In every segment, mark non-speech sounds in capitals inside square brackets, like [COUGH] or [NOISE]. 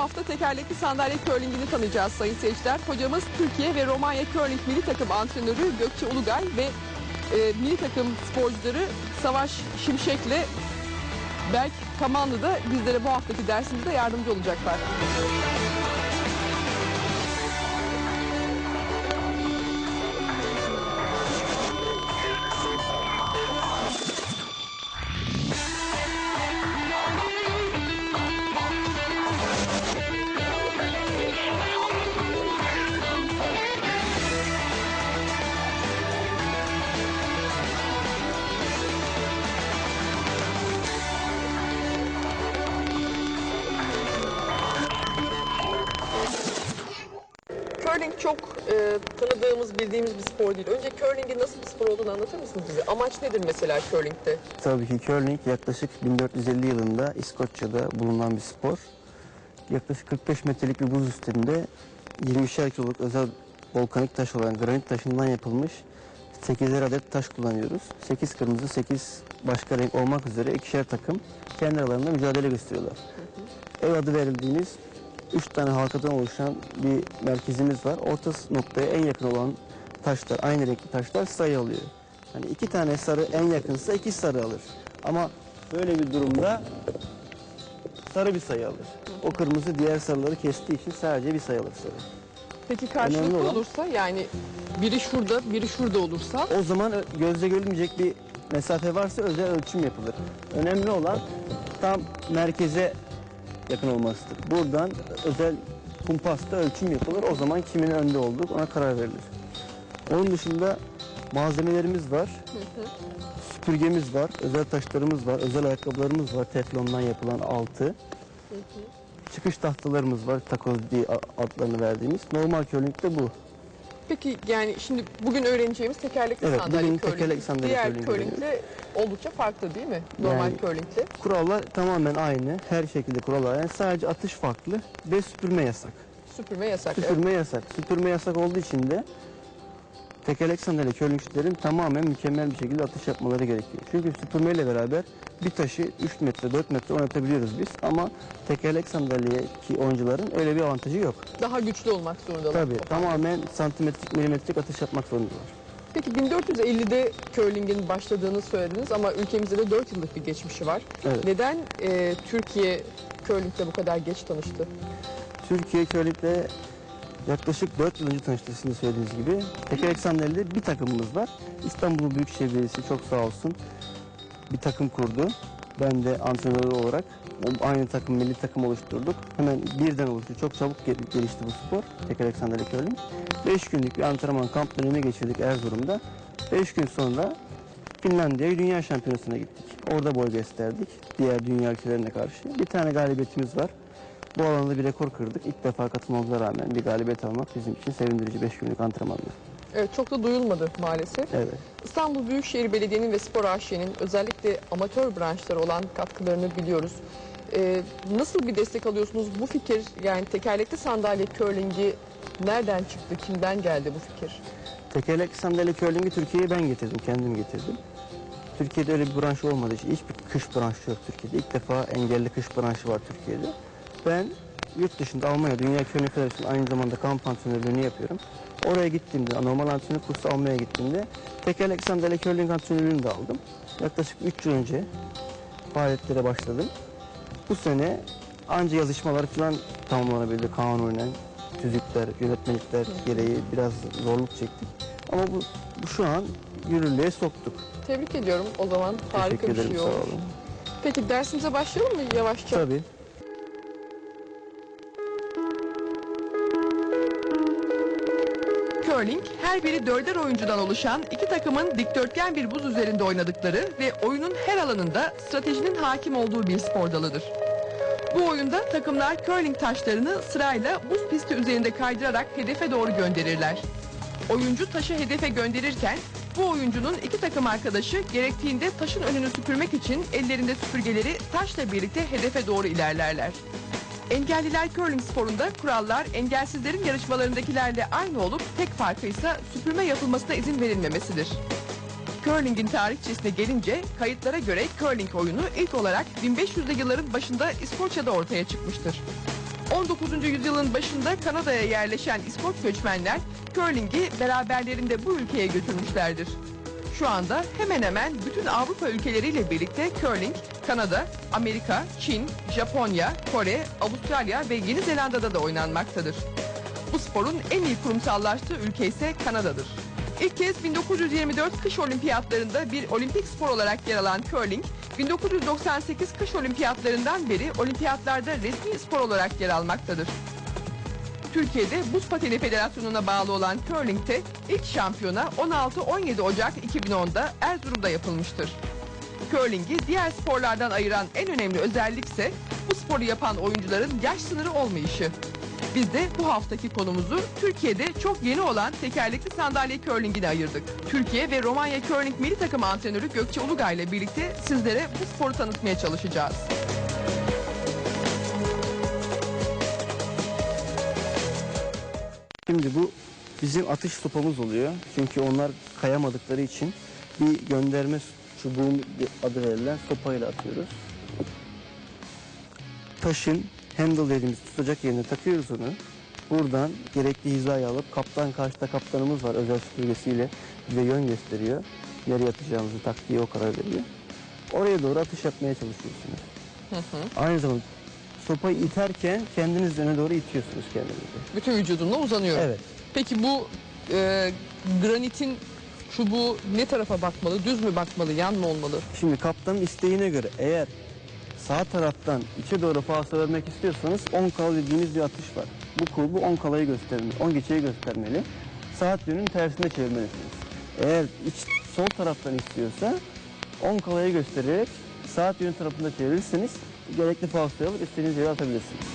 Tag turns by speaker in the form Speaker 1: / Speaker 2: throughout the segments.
Speaker 1: Hafta tekerlekli sandalye curlingini tanıyacağız sayın seyirciler. Hocamız Türkiye ve Romanya Curling Milli Takım antrenörü Gökçe Ulugay ve e, milli takım sporcuları Savaş Şimşek'le Berk Kamanlı da bizlere bu haftaki dersimizde yardımcı olacaklar. Curling çok e, tanıdığımız, bildiğimiz bir spor değil. Önce curlingin nasıl bir spor olduğunu anlatır mısınız bize? Amaç nedir mesela curling'de?
Speaker 2: Tabii ki curling yaklaşık 1450 yılında İskoçya'da bulunan bir spor. Yaklaşık 45 metrelik bir buz üstünde 20'şer kiloluk özel volkanik taş olan granit taşından yapılmış 8'er adet taş kullanıyoruz. 8 kırmızı, 8 başka renk olmak üzere ikişer takım kendi aralarında mücadele gösteriyorlar. Ev adı verildiğimiz 3 tane halkadan oluşan bir merkezimiz var. Orta noktaya en yakın olan taşlar, aynı renkli taşlar sayı alıyor. Hani iki tane sarı en yakınsa iki sarı alır. Ama böyle bir durumda sarı bir sayı alır. O kırmızı diğer sarıları kestiği için sadece bir sayı alır sarı.
Speaker 1: Peki
Speaker 2: Önemli
Speaker 1: karşılıklı
Speaker 2: olan-
Speaker 1: olursa yani biri şurada, biri şurada olursa
Speaker 2: O zaman ö- gözle görülmeyecek bir mesafe varsa özel ölçüm yapılır. Önemli olan tam merkeze yakın olmasıdır. Buradan özel kumpasla ölçüm yapılır. O zaman kimin önde olduğu ona karar verilir. Onun dışında malzemelerimiz var. Süpürgemiz var, özel taşlarımız var, özel ayakkabılarımız var, teflondan yapılan altı. Çıkış tahtalarımız var, takoz diye adlarını verdiğimiz. Normal curling'de bu.
Speaker 1: Peki yani şimdi bugün öğreneceğimiz tekerlekli
Speaker 2: Evet,
Speaker 1: sandalye
Speaker 2: bugün
Speaker 1: curling.
Speaker 2: tekerlekli sandalye
Speaker 1: Diğer
Speaker 2: curling
Speaker 1: curlingle oldukça farklı değil mi? Normal
Speaker 2: Yani-
Speaker 1: curlingle.
Speaker 2: Kurallar tamamen aynı. Her şekilde kurallar aynı. Sadece atış farklı ve süpürme yasak.
Speaker 1: Süpürme yasak. evet.
Speaker 2: Süpürme yasak. Süpürme yasak olduğu için de tekerlek sandalye curlingçilerin tamamen mükemmel bir şekilde atış yapmaları gerekiyor. Çünkü süpürmeyle beraber bir taşı 3 metre 4 metre oynatabiliyoruz biz ama tekerlek sandalyeki oyuncuların öyle bir avantajı yok.
Speaker 1: Daha güçlü olmak zorundalar.
Speaker 2: Tabii tamamen santimetrik milimetrik atış yapmak zorundalar.
Speaker 1: Peki 1450'de curling'in başladığını söylediniz ama ülkemizde de 4 yıllık bir geçmişi var.
Speaker 2: Evet.
Speaker 1: Neden e, Türkiye curling'le bu kadar geç tanıştı?
Speaker 2: Türkiye Curling'le yaklaşık 4 yıl önce tanıştık sizin söylediğiniz gibi. Tekerlek sandalyede bir takımımız var. İstanbul Büyükşehir Belediyesi çok sağ olsun bir takım kurdu. Ben de antrenör olarak aynı takım, milli takım oluşturduk. Hemen birden oluştu. Çok çabuk gel- gelişti bu spor. Tekerlek sandalye curling. 5 günlük bir antrenman kamp dönemi geçirdik Erzurum'da. 5 gün sonra Finlandiya'ya dünya şampiyonasına gittik. Orada boy gösterdik diğer dünya ülkelerine karşı. Bir tane galibiyetimiz var. Bu alanda bir rekor kırdık. İlk defa katılmamıza rağmen bir galibiyet almak bizim için sevindirici 5 günlük antrenmanla.
Speaker 1: Evet, çok da duyulmadı maalesef.
Speaker 2: Evet.
Speaker 1: İstanbul Büyükşehir Belediye'nin ve Spor AŞ'nin özellikle amatör branşlara olan katkılarını biliyoruz. Ee, nasıl bir destek alıyorsunuz? Bu fikir yani tekerlekli sandalye curling'i nereden çıktı? Kimden geldi bu fikir?
Speaker 2: Tekerlekli sandalye curling'i Türkiye'ye ben getirdim, kendim getirdim. Türkiye'de öyle bir branşı olmadığı için hiçbir kış branşı yok Türkiye'de. İlk defa engelli kış branşı var Türkiye'de. Ben yurt dışında Almanya Dünya Curling Federasyonu aynı zamanda kamp antrenörlüğünü yapıyorum. Oraya gittiğimde, normal antrenör kursu almaya gittiğimde tekerlekli sandalye curling antrenörlüğünü de aldım. Yaklaşık 3 yıl önce faaliyetlere başladım. Bu sene anca yazışmalar falan tamamlanabildi kanunen. Tüzükler, yönetmelikler gereği biraz zorluk çektik. Ama bu, bu şu an yürürlüğe soktuk.
Speaker 1: Tebrik ediyorum o zaman. Harika
Speaker 2: Teşekkür
Speaker 1: bir
Speaker 2: ederim,
Speaker 1: şey
Speaker 2: sağ
Speaker 1: olmuş.
Speaker 2: olun.
Speaker 1: Peki dersimize başlayalım mı yavaşça?
Speaker 2: Tabii.
Speaker 1: Curling, her biri dörder oyuncudan oluşan iki takımın dikdörtgen bir buz üzerinde oynadıkları ve oyunun her alanında stratejinin hakim olduğu bir spor dalıdır. Bu oyunda takımlar curling taşlarını sırayla buz pisti üzerinde kaydırarak hedefe doğru gönderirler. Oyuncu taşı hedefe gönderirken bu oyuncunun iki takım arkadaşı gerektiğinde taşın önünü süpürmek için ellerinde süpürgeleri taşla birlikte hedefe doğru ilerlerler. Engelliler curling sporunda kurallar engelsizlerin yarışmalarındakilerle aynı olup tek farkı ise süpürme yapılmasına izin verilmemesidir. Curling'in tarihçesine gelince kayıtlara göre curling oyunu ilk olarak 1500'lü yılların başında İskoçya'da ortaya çıkmıştır. 19. yüzyılın başında Kanada'ya yerleşen İskoç göçmenler curling'i beraberlerinde bu ülkeye götürmüşlerdir. Şu anda hemen hemen bütün Avrupa ülkeleriyle birlikte curling, Kanada, Amerika, Çin, Japonya, Kore, Avustralya ve Yeni Zelanda'da da oynanmaktadır. Bu sporun en iyi kurumsallaştığı ülke ise Kanada'dır. İlk kez 1924 kış olimpiyatlarında bir olimpik spor olarak yer alan curling, 1998 kış olimpiyatlarından beri olimpiyatlarda resmi spor olarak yer almaktadır. Türkiye'de Buz Pateni Federasyonu'na bağlı olan curling'te ilk şampiyona 16-17 Ocak 2010'da Erzurum'da yapılmıştır. Curling'i diğer sporlardan ayıran en önemli özellik ise bu sporu yapan oyuncuların yaş sınırı olmayışı. Biz de bu haftaki konumuzu Türkiye'de çok yeni olan tekerlekli sandalye curling'ine ayırdık. Türkiye ve Romanya Curling milli takım antrenörü Gökçe Ulugay ile birlikte sizlere bu sporu tanıtmaya çalışacağız.
Speaker 2: Şimdi bu bizim atış sopamız oluyor. Çünkü onlar kayamadıkları için bir gönderme çubuğu adı verilen sopayla atıyoruz. Taşın handle dediğimiz tutacak yerine takıyoruz onu. Buradan gerekli hizayı alıp kaptan karşıda kaptanımız var özel süpürgesiyle bize yön gösteriyor. Nereye atacağımızı taktiği o karar veriyor. Oraya doğru atış yapmaya çalışıyorsunuz. Aynı zamanda sopayı iterken kendiniz öne doğru itiyorsunuz kendinizi.
Speaker 1: Bütün vücudumla uzanıyorum.
Speaker 2: Evet.
Speaker 1: Peki bu e, granitin çubuğu ne tarafa bakmalı? Düz mü bakmalı? Yan mı olmalı?
Speaker 2: Şimdi kaptanın isteğine göre eğer sağ taraftan içe doğru falso vermek istiyorsanız 10 kala dediğimiz bir atış var. Bu kulbu 10 kalayı göstermeli, 10 geçeyi göstermeli. Saat yönünün tersine çevirmelisiniz. Eğer iç, sol taraftan istiyorsa 10 kalayı göstererek saat yönü tarafında çevirirseniz gerekli falsoyu alıp istediğiniz yere atabilirsiniz.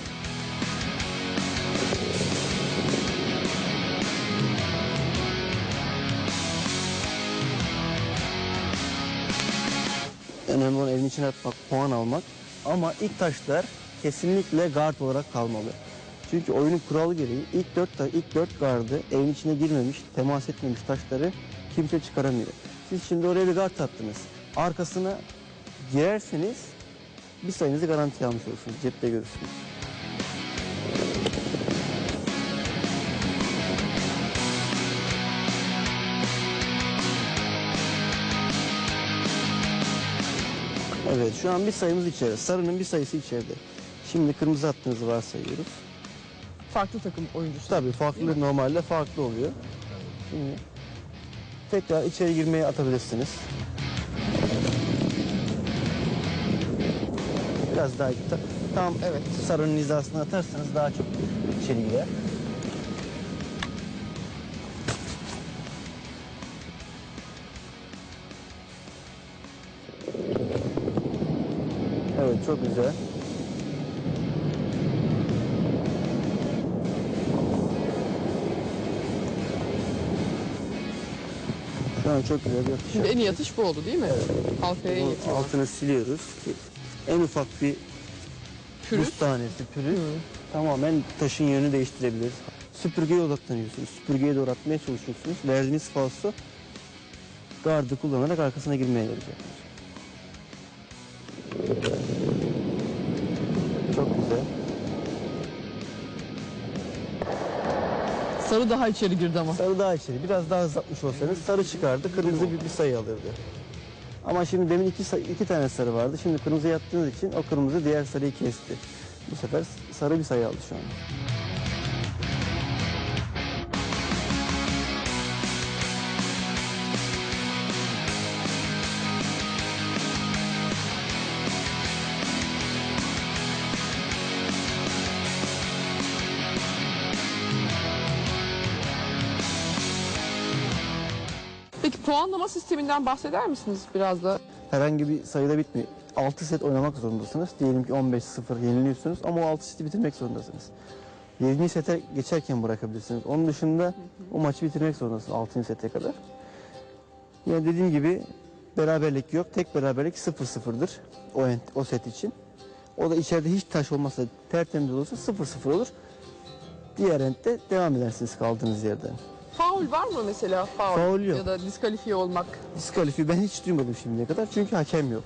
Speaker 2: Önemli olan evin içine atmak, puan almak. Ama ilk taşlar kesinlikle guard olarak kalmalı. Çünkü oyunun kuralı gereği ilk dört, ilk dört gardı evin içine girmemiş, temas etmemiş taşları kimse çıkaramıyor. Siz şimdi oraya bir guard attınız. Arkasına girerseniz bir sayınızı garanti almış olursunuz. Cepte görürsünüz. Evet şu an bir sayımız içeride. Sarının bir sayısı içeride. Şimdi kırmızı attığınızı varsayıyoruz.
Speaker 1: Farklı takım oyuncusu.
Speaker 2: Tabii farklı normalde farklı oluyor. Şimdi tekrar içeri girmeye atabilirsiniz. Biraz daha ta- tam evet sarının hizasına atarsanız daha çok içeri girer. Evet çok güzel. Şu an çok güzel bir atış
Speaker 1: Şimdi en iyi atış bu oldu değil mi?
Speaker 2: Bu altını siliyoruz en ufak bir
Speaker 1: Pürüz.
Speaker 2: tanesi, pürüz tamamen taşın yönünü değiştirebilir. Süpürgeye odaklanıyorsunuz. Süpürgeye doğru atmaya çalışıyorsunuz. Verdiğiniz falso gardı kullanarak arkasına girmeye yarayacak. Çok güzel.
Speaker 1: Sarı daha içeri girdi ama.
Speaker 2: Sarı daha içeri. Biraz daha hızlatmış olsanız sarı çıkardı. Kırmızı bir, bir sayı alırdı. Ama şimdi demin iki, iki tane sarı vardı. Şimdi kırmızı yattığınız için o kırmızı diğer sarıyı kesti. Bu sefer sarı bir sayı aldı şu an.
Speaker 1: Puanlama sisteminden bahseder misiniz biraz da?
Speaker 2: Herhangi bir sayıda bitmiyor. 6 set oynamak zorundasınız. Diyelim ki 15-0 yeniliyorsunuz ama o 6 seti bitirmek zorundasınız. 7. sete geçerken bırakabilirsiniz. Onun dışında o maçı bitirmek zorundasınız 6. sete kadar. Yani dediğim gibi beraberlik yok. Tek beraberlik 0-0'dır o, o set için. O da içeride hiç taş olmasa tertemiz olursa 0-0 olur. Diğer entte devam edersiniz kaldığınız yerden.
Speaker 1: Faul var mı mesela? Faul,
Speaker 2: Faul yok.
Speaker 1: Ya da diskalifiye olmak.
Speaker 2: Diskalifiye ben hiç duymadım şimdiye kadar çünkü hakem yok.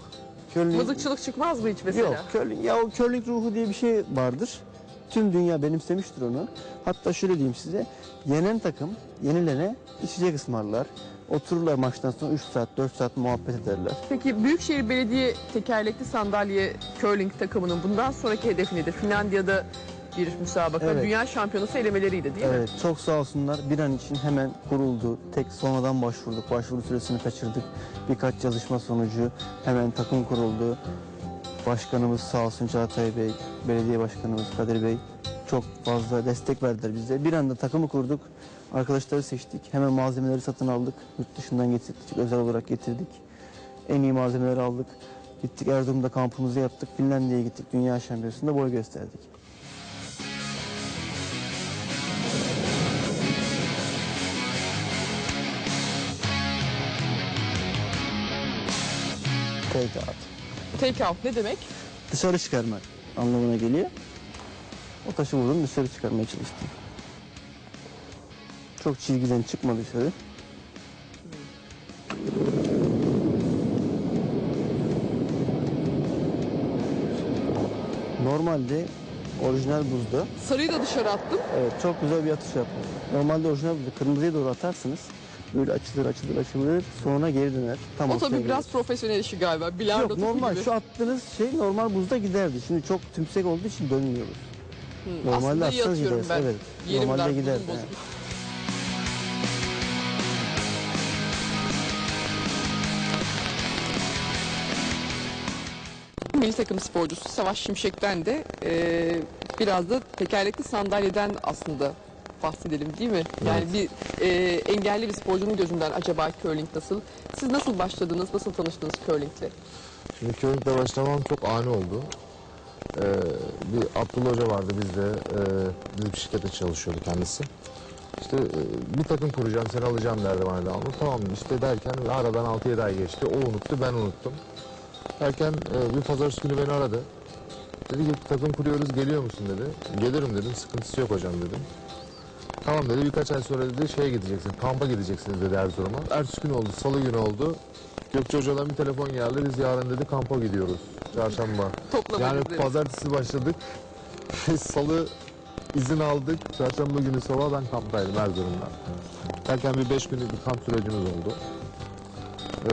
Speaker 2: Curling,
Speaker 1: Mızıkçılık çıkmaz mı hiç mesela?
Speaker 2: Yok, curling, ya o curling ruhu diye bir şey vardır. Tüm dünya benimsemiştir onu. Hatta şöyle diyeyim size, yenen takım yenilene içecek ısmarlar. Otururlar maçtan sonra 3 saat, 4 saat muhabbet ederler.
Speaker 1: Peki Büyükşehir Belediye tekerlekli sandalye curling takımının bundan sonraki hedefi nedir? Finlandiya'da bir müsabaka,
Speaker 2: Evet.
Speaker 1: dünya şampiyonası elemeleriydi değil mi?
Speaker 2: Evet, çok sağ olsunlar. Bir an için hemen kuruldu. Tek sonradan başvurduk. Başvuru süresini kaçırdık. Birkaç yazışma sonucu hemen takım kuruldu. Başkanımız sağ olsun Çağatay Bey, belediye başkanımız Kadir Bey çok fazla destek verdiler bize. Bir anda takımı kurduk. Arkadaşları seçtik. Hemen malzemeleri satın aldık. Yurt dışından getirdik. Özel olarak getirdik. En iyi malzemeleri aldık. Gittik Erzurum'da kampımızı yaptık. Finlandiya'ya gittik. Dünya şampiyonasında boy gösterdik. Take out.
Speaker 1: Take out ne demek?
Speaker 2: dışarı çıkarmak anlamına geliyor. O taşı vurdum dışarı çıkarmaya çalıştım. Çok çizgiden çıkma dışarı. Normalde orijinal buzda
Speaker 1: Sarıyı da dışarı attım.
Speaker 2: evet çok güzel bir atış yaptım. Normalde orijinal buzda kırmızıya doğru atarsınız. Böyle açılır açılır açılır sonra geri döner. Tam
Speaker 1: o tabii biraz profesyonel işi galiba. Bilardo
Speaker 2: Yok normal
Speaker 1: gibi.
Speaker 2: şu attığınız şey normal buzda giderdi. Şimdi çok tümsek olduğu için dönmüyoruz.
Speaker 1: Hı,
Speaker 2: Normalde
Speaker 1: Aslında
Speaker 2: atsanız gideriz,
Speaker 1: ben.
Speaker 2: evet.
Speaker 1: Yerim
Speaker 2: Normalde
Speaker 1: dar,
Speaker 2: gider.
Speaker 1: Milli takım sporcusu Savaş Şimşek'ten de e, biraz da tekerlekli sandalyeden aslında bahsedelim değil mi? Yani bir e, engelli bir sporcunun gözünden acaba curling nasıl? Siz nasıl başladınız, nasıl tanıştınız curlingle?
Speaker 3: Şimdi curlingle başlamam çok ani oldu. Ee, bir Abdullah Hoca vardı bizde. Ee, biz bir şirkette çalışıyordu kendisi. İşte e, bir takım kuracağım seni alacağım derdi bana devamlı. Tamam işte derken aradan 6-7 ay geçti. O unuttu ben unuttum. Derken e, bir pazartesi günü beni aradı. Dedi ki takım kuruyoruz geliyor musun dedi. Gelirim dedim sıkıntısı yok hocam dedim. Tamam dedi birkaç ay sonra dedi şeye gideceksin kampa gideceksiniz dedi Erzurum'a. Ertesi gün oldu salı günü oldu. Gökçe Hoca'dan bir telefon geldi biz yarın dedi kampa gidiyoruz çarşamba.
Speaker 1: Toplama
Speaker 3: Yani
Speaker 1: izleri.
Speaker 3: pazartesi başladık. salı izin aldık. Çarşamba günü sabah ben kamptaydım Erzurum'da. Derken bir beş günlük bir kamp sürecimiz oldu. Ee,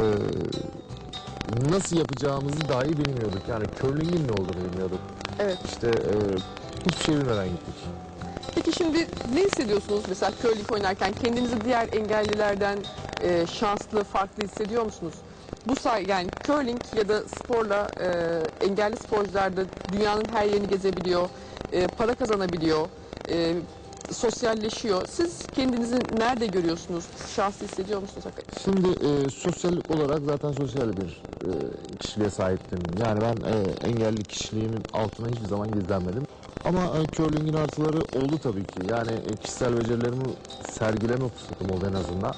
Speaker 3: nasıl yapacağımızı dahi bilmiyorduk. Yani curling'in ne olduğunu bilmiyorduk.
Speaker 1: Evet.
Speaker 3: İşte e, hiçbir şey bilmeden gittik.
Speaker 1: Peki şimdi ne hissediyorsunuz mesela curling oynarken? Kendinizi diğer engellilerden e, şanslı, farklı hissediyor musunuz? Bu say yani curling ya da sporla e, engelli sporcular da dünyanın her yerini gezebiliyor, e, para kazanabiliyor, e, sosyalleşiyor. Siz kendinizi nerede görüyorsunuz? Şanslı hissediyor musunuz hakikaten?
Speaker 3: Şimdi e, sosyallik olarak zaten sosyal bir e, kişiliğe sahiptim. Yani ben e, engelli kişiliğimin altına hiçbir zaman gizlenmedim. Ama e, curling'in artıları oldu tabii ki. Yani e, kişisel becerilerimi sergileme fırsatım oldu en azından.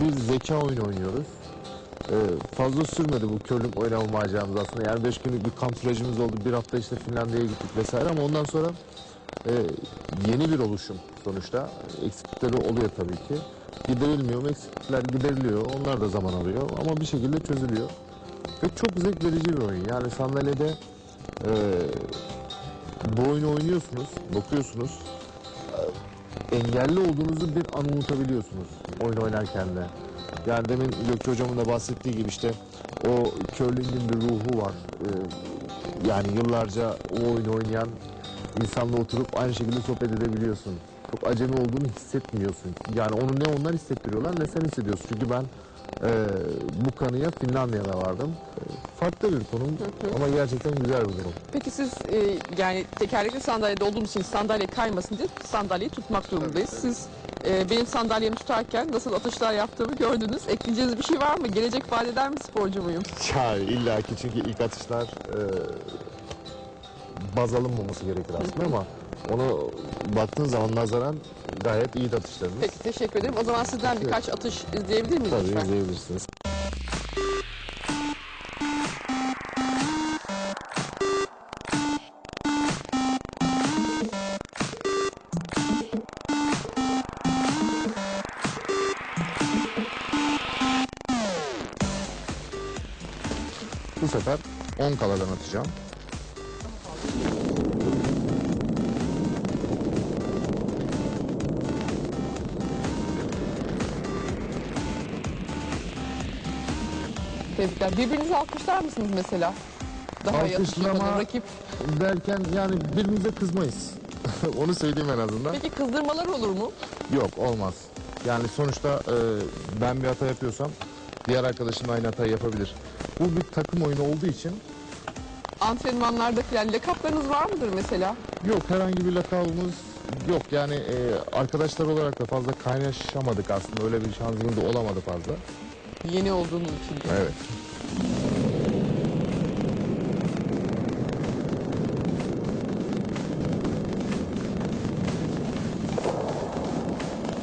Speaker 3: Bir zeka oyunu oynuyoruz. E, fazla sürmedi bu curling oynama maceramız aslında. Yani 5 günlük bir kamp sürecimiz oldu. Bir hafta işte Finlandiya'ya gittik vesaire ama ondan sonra e, yeni bir oluşum sonuçta. Eksiklikleri oluyor tabii ki. Giderilmiyor mu? Eksiklikler gideriliyor. Onlar da zaman alıyor ama bir şekilde çözülüyor. Ve çok zevk verici bir oyun. Yani sandalyede e, bu oyunu oynuyorsunuz, bakıyorsunuz. e, engelli olduğunuzu bir an unutabiliyorsunuz oyun oynarken de. Yani demin Gökçe hocamın da bahsettiği gibi işte o curling'in bir ruhu var. E, yani yıllarca o oyunu oynayan insanla oturup aynı şekilde sohbet edebiliyorsun. Çok acemi olduğunu hissetmiyorsun. Yani onu ne onlar hissettiriyorlar ne sen hissediyorsun. Çünkü ben e, bu kanıya Finlandiya'da vardım. E, farklı bir konum ama gerçekten güzel bir durum.
Speaker 1: Peki siz e, yani tekerlekli sandalyede olduğumuz için sandalye kaymasın diye sandalyeyi tutmak durumundayız. Siz e, benim sandalyemi tutarken nasıl atışlar yaptığımı gördünüz. Ekleyeceğiniz bir şey var mı? Gelecek vaat eder mi sporcu muyum?
Speaker 3: Ya illa ki çünkü ilk atışlar e, baz alınmaması gerekir aslında ama onu baktığın zaman nazaran gayet iyi atışlarınız.
Speaker 1: Peki teşekkür ederim. O zaman sizden birkaç atış izleyebilir miyiz
Speaker 3: Tabii
Speaker 1: lütfen?
Speaker 3: izleyebilirsiniz. Bu sefer 10 kaladan atacağım.
Speaker 1: Tebrikler. Birbirinize alkışlar mısınız mesela? Daha yatışmadan
Speaker 3: Alkışlama-
Speaker 1: rakip.
Speaker 3: Derken yani birbirimize kızmayız. [LAUGHS] Onu söyleyeyim en azından.
Speaker 1: Peki kızdırmalar olur mu?
Speaker 3: Yok olmaz. Yani sonuçta e, ben bir hata yapıyorsam diğer arkadaşım da aynı hatayı yapabilir. Bu bir takım oyunu olduğu için
Speaker 1: Antrenmanlarda filan lakaplarınız var mıdır mesela?
Speaker 3: yok herhangi bir lakabımız yok. Yani e, arkadaşlar olarak da fazla kaynaşamadık aslında. Öyle bir şansımız da olamadı fazla.
Speaker 1: Yeni olduğunuz için.
Speaker 3: Evet.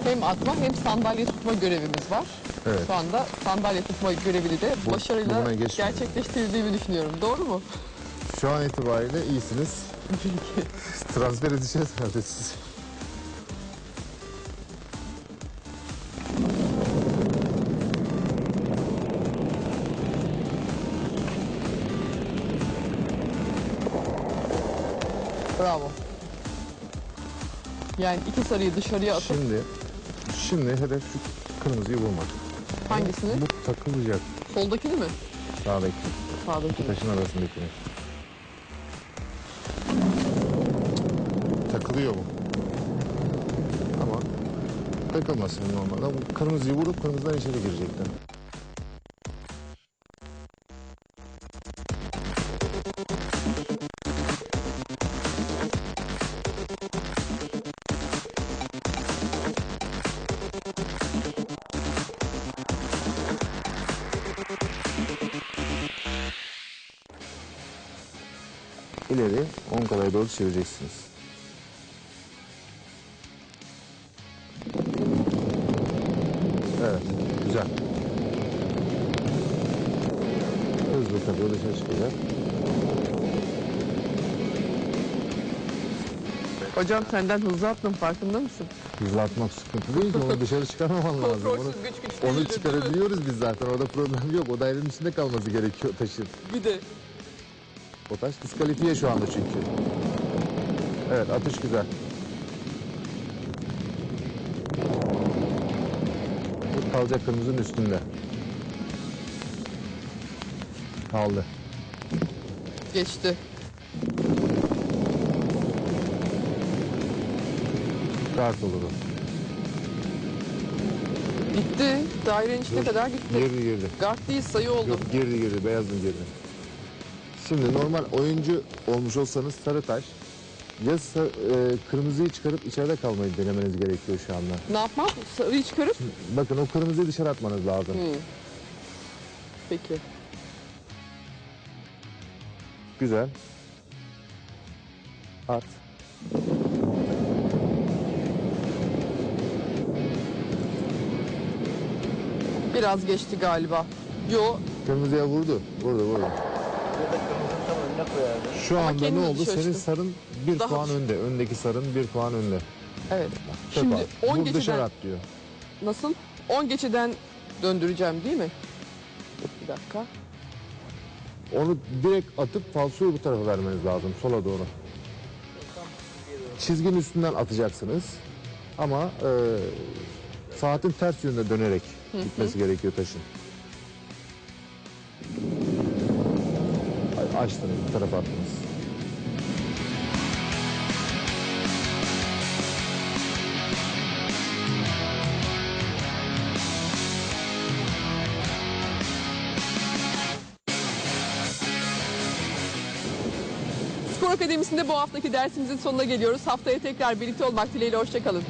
Speaker 1: Hem atma hem sandalye tutma görevimiz var.
Speaker 3: Evet.
Speaker 1: Şu anda sandalye tutma görevini de
Speaker 3: Bu-
Speaker 1: başarıyla gerçekleştirdiğimi düşünüyorum. Doğru mu?
Speaker 3: Şu an itibariyle iyisiniz. [LAUGHS] Transfer edeceğiz herhalde sizi.
Speaker 1: Bravo. Yani iki sarıyı dışarıya atıp
Speaker 3: Şimdi şimdi hedef şu kırmızıyı vurmak.
Speaker 1: hangisini?
Speaker 3: Bu takılacak
Speaker 1: Soldakini mi?
Speaker 3: sağdaki
Speaker 1: Sağdakini.
Speaker 3: taşın arasındakini. Takılıyor bu. Ama takılmasın normalde. Bu kırmızıyı vurup kırmızıdan içeri girecekler. 10 kadar doğru çevireceksiniz. Evet, güzel. Hızlı tabii o dışarı çıkacak.
Speaker 1: Hocam senden hızlı attım farkında mısın?
Speaker 3: Hızlı atmak sıkıntı değil ki onu dışarı çıkarmaman [LAUGHS] lazım. Onu,
Speaker 1: Kontrolsüz güç güç
Speaker 3: onu
Speaker 1: değildir, değil mi?
Speaker 3: çıkarabiliyoruz biz zaten orada problem yok. O dairenin içinde kalması gerekiyor taşın.
Speaker 1: Bir de
Speaker 3: O taş diskalifiye şu anda çünkü. Evet atış güzel. Bu kalacak kırmızının üstünde. Kaldı.
Speaker 1: geçti.
Speaker 3: Kart olur o.
Speaker 1: Gitti. Dairenin içine kadar gitti.
Speaker 3: Girdi girdi.
Speaker 1: Guard değil sayı oldu.
Speaker 3: Yok girdi girdi beyazın girdi. Şimdi normal oyuncu olmuş olsanız sarı taş ya sa- e, kırmızıyı çıkarıp içeride kalmayı denemeniz gerekiyor şu anda.
Speaker 1: Ne yapmam? Sarıyı çıkarıp.
Speaker 3: Bakın o kırmızıyı dışarı atmanız lazım.
Speaker 1: Hı. Peki.
Speaker 3: Güzel. At.
Speaker 1: Biraz geçti galiba. Yo
Speaker 3: Kırmızıya vurdu. Vurdu vurdu. Şu
Speaker 1: Ama
Speaker 3: anda ne oldu?
Speaker 1: dışarı
Speaker 3: Senin sarın bir
Speaker 1: Daha-
Speaker 3: puan önde. Öndeki sarın bir puan önde.
Speaker 1: evet. Şimdi
Speaker 3: at.
Speaker 1: 10
Speaker 3: Vur dışarı
Speaker 1: geçiden
Speaker 3: at diyor.
Speaker 1: nasıl? 10 geçiden döndüreceğim değil mi? Bir dakika.
Speaker 3: Onu direkt atıp falsoyu bu tarafa vermeniz lazım. Sola doğru. Çizginin üstünden atacaksınız. Ama e, saatin ters yönde dönerek gitmesi gerekiyor taşın. Açtınız bu tarafa attınız.
Speaker 1: Spor Akademisi'nde bu haftaki dersimizin sonuna geliyoruz. Haftaya tekrar birlikte olmak dileğiyle hoşçakalın.